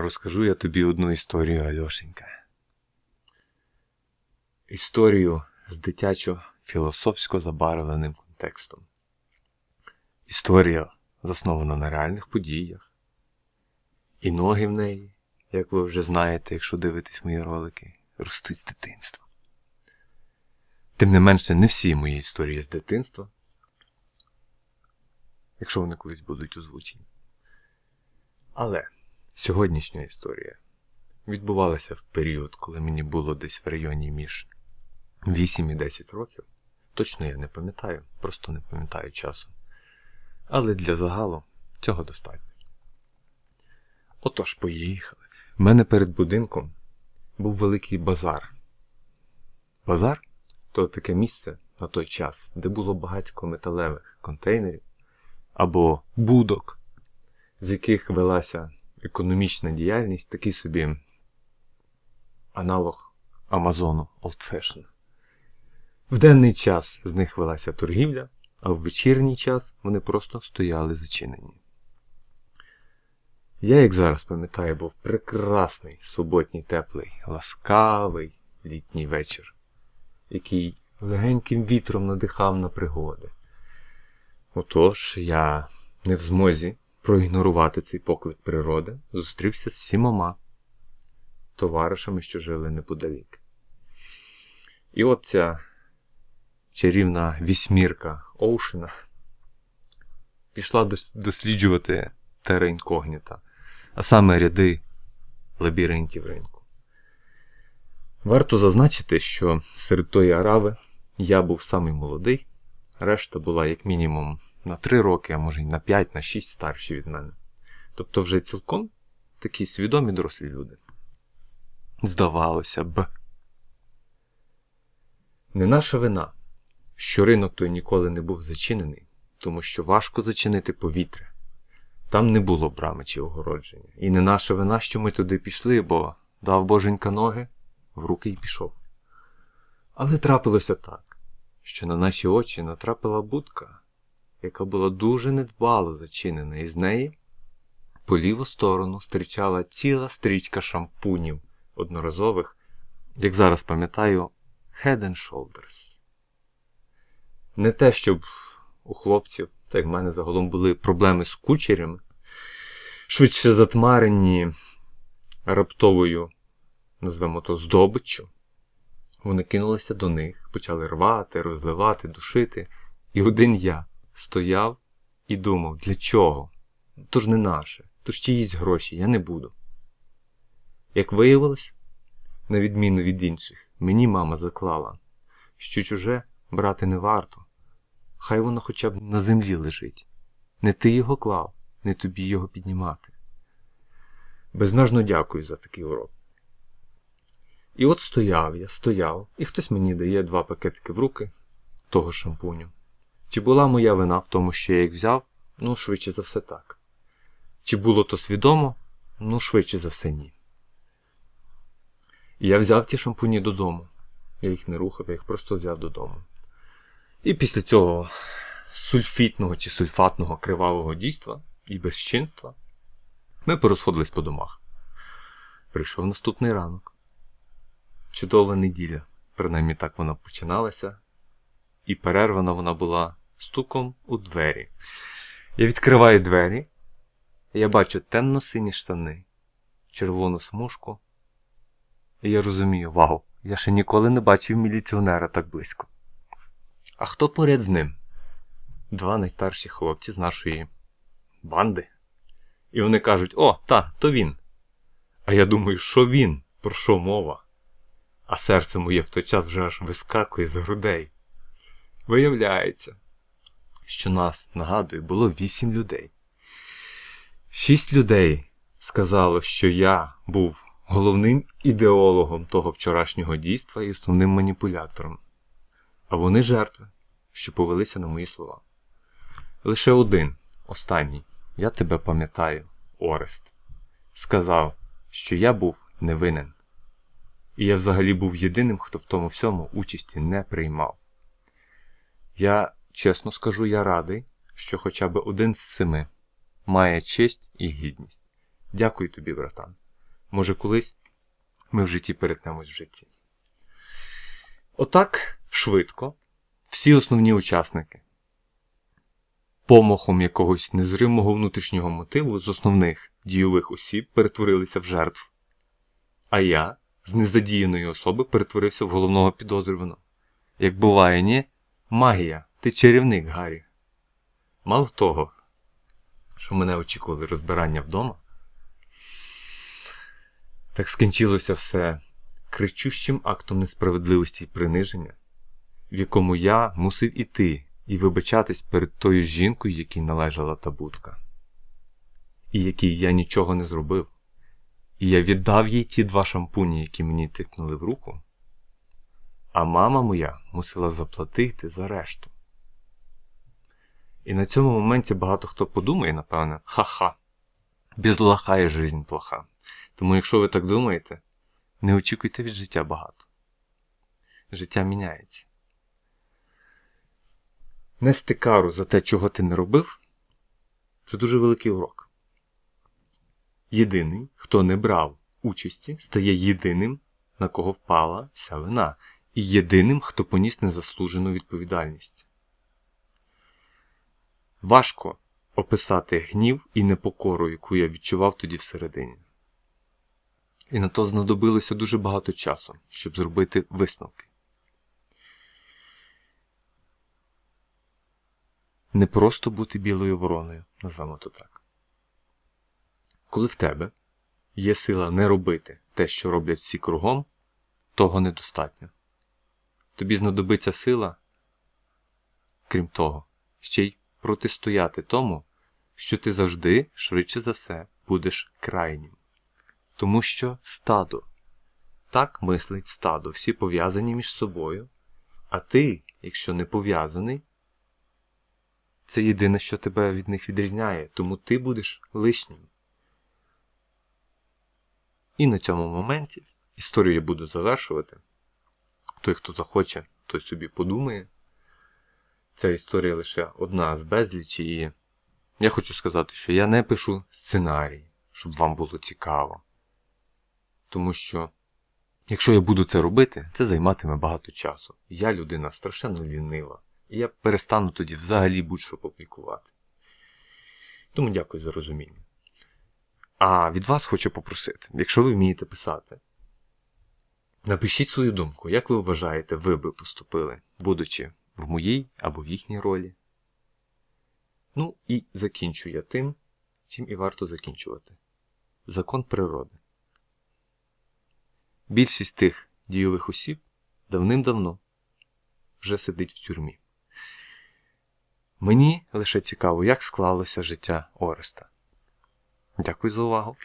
Розкажу я тобі одну історію, Альошенька. Історію з дитячо філософсько забарвленим контекстом. Історія заснована на реальних подіях. І ноги в неї, як ви вже знаєте, якщо дивитесь мої ролики, ростуть з дитинства. Тим не менше, не всі мої історії з дитинства, якщо вони колись будуть озвучені. Але сьогоднішня історія відбувалася в період, коли мені було десь в районі між 8 і 10 років. Точно я не пам'ятаю, просто не пам'ятаю часу. Але для загалу цього достатньо. Отож, поїхали. У мене перед будинком був великий базар. Базар то таке місце на той час, де було багатько металевих контейнерів або будок, з яких велася економічна діяльність, такий собі аналог Амазону Old Fashion. В денний час з них велася торгівля, а в вечірній час вони просто стояли зачинені. Я, як зараз пам'ятаю, був прекрасний суботній теплий, ласкавий літній вечір, який легеньким вітром надихав на пригоди. Отож, я не в змозі проігнорувати цей поклик природи, зустрівся з сімома товаришами, що жили неподалік. І от ця чарівна вісьмірка Оушена пішла досліджувати тера інкогніта, а саме ряди лабіринтів ринку. Варто зазначити, що серед тої арави я був самий молодий, решта була як мінімум на 3 роки, а може й на 5, на 6 старші від мене. Тобто вже цілком такі свідомі дорослі люди. Здавалося б. Не наша вина, що ринок той ніколи не був зачинений, тому що важко зачинити повітря. Там не було брами чи огородження. І не наша вина, що ми туди пішли, бо дав боженька ноги, в руки й пішов. Але трапилося так, що на наші очі натрапила будка, яка була дуже недбало зачинена, і з неї по ліву сторону стрічала ціла стрічка шампунів одноразових, як зараз пам'ятаю, Head and Shoulders. Не те, щоб у хлопців, так в мене загалом були проблеми з кучерями, швидше затмарені раптовою, назвемо то, здобиччю. Вони кинулися до них, почали рвати, розливати, душити. І один я стояв і думав, для чого? То ж не наше, то ж чиїсь гроші, я не буду. Як виявилось, на відміну від інших, мені мама заклала, що чуже брати не варто. Хай воно хоча б на землі лежить. Не ти його клав, не тобі його піднімати. Безмежно дякую за такий урок. І от стояв я, стояв, і хтось мені дає два пакетики в руки того шампуню. Чи була моя вина в тому, що я їх взяв? Ну, швидше за все так. Чи було то свідомо? Ну, швидше за все ні. І я взяв ті шампуні додому. Я їх не рухав, я їх просто взяв додому. І після цього сульфітного чи сульфатного кривавого дійства і безчинства ми порозходились по домах. Прийшов наступний ранок. Чудова неділя, принаймні так вона починалася, і перервана вона була стуком у двері. Я відкриваю двері, я бачу темно-сині штани, червону смужку. І я розумію, вау, я ще ніколи не бачив міліціонера так близько. А хто поряд з ним? Два найстарші хлопці з нашої банди. І вони кажуть: О, та, то він. А я думаю, що він? Про що мова? А серце моє в той час вже аж вискакує з грудей. Виявляється, що нас, нагадую, було вісім людей. Шість людей сказало, що я був головним ідеологом того вчорашнього дійства і основним маніпулятором. А вони жертви, що повелися на мої слова. Лише один, останній, я тебе пам'ятаю, Орест, сказав, що я був невинен. І я взагалі був єдиним, хто в тому всьому участі не приймав. Я чесно скажу, я радий, що хоча б один з семи має честь і гідність. Дякую тобі, братан. Може, колись ми в житті перетнемось в житті. Отак швидко всі основні учасники помахом якогось незримого внутрішнього мотиву з основних дійових осіб перетворилися в жертв. А я з незадіяної особи перетворився в головного підозрюваного. Як буває, ні? Магія, ти чарівник, Гаррі. Мало того, що мене очікували розбирання вдома, так скінчилося все кричущим актом несправедливості і приниження, в якому я мусив іти і вибачатись перед тою жінкою, якій належала та будка, і якій я нічого не зробив. І я віддав їй ті два шампуні, які мені тикнули в руку, а мама моя мусила заплатити за решту. І на цьому моменті багато хто подумає, напевне, ха-ха, без лоха і жизнь плоха. Тому, якщо ви так думаєте, не очікуйте від життя багато. Життя міняється. Нести кару за те, чого ти не робив, це дуже великий урок. Єдиний, хто не брав участі, стає єдиним, на кого впала вся вина, і єдиним, хто поніс незаслужену відповідальність. Важко описати гнів і непокору, яку я відчував тоді всередині. І на то знадобилося дуже багато часу, щоб зробити висновки. Не просто бути білою вороною, назвемо то так. Коли в тебе є сила не робити те, що роблять всі кругом, того недостатньо. Тобі знадобиться сила, крім того, ще й протистояти тому, що ти завжди, швидше за все, будеш крайнім. Тому що стадо. Так мислить стадо, всі пов'язані між собою, а ти, якщо не пов'язаний, це єдине, що тебе від них відрізняє, тому ти будеш лишнім. І на цьому моменті історію я буду завершувати. Той, хто захоче, той собі подумає. Ця історія лише одна з безлічі, і я хочу сказати, що я не пишу сценарій, щоб вам було цікаво. Тому що, якщо я буду це робити, це займатиме багато часу. Я людина страшенно лінива. І я перестану тоді взагалі будь-що публікувати. Тому дякую за розуміння. А від вас хочу попросити, якщо ви вмієте писати, напишіть свою думку, як ви вважаєте, ви би поступили, будучи в моїй або в їхній ролі. Ну і закінчу я тим, чим і варто закінчувати. Закон природи. Більшість тих дійових осіб давним-давно вже сидить в тюрмі. Мені лише цікаво, як склалося життя Ореста. Дякую за увагу.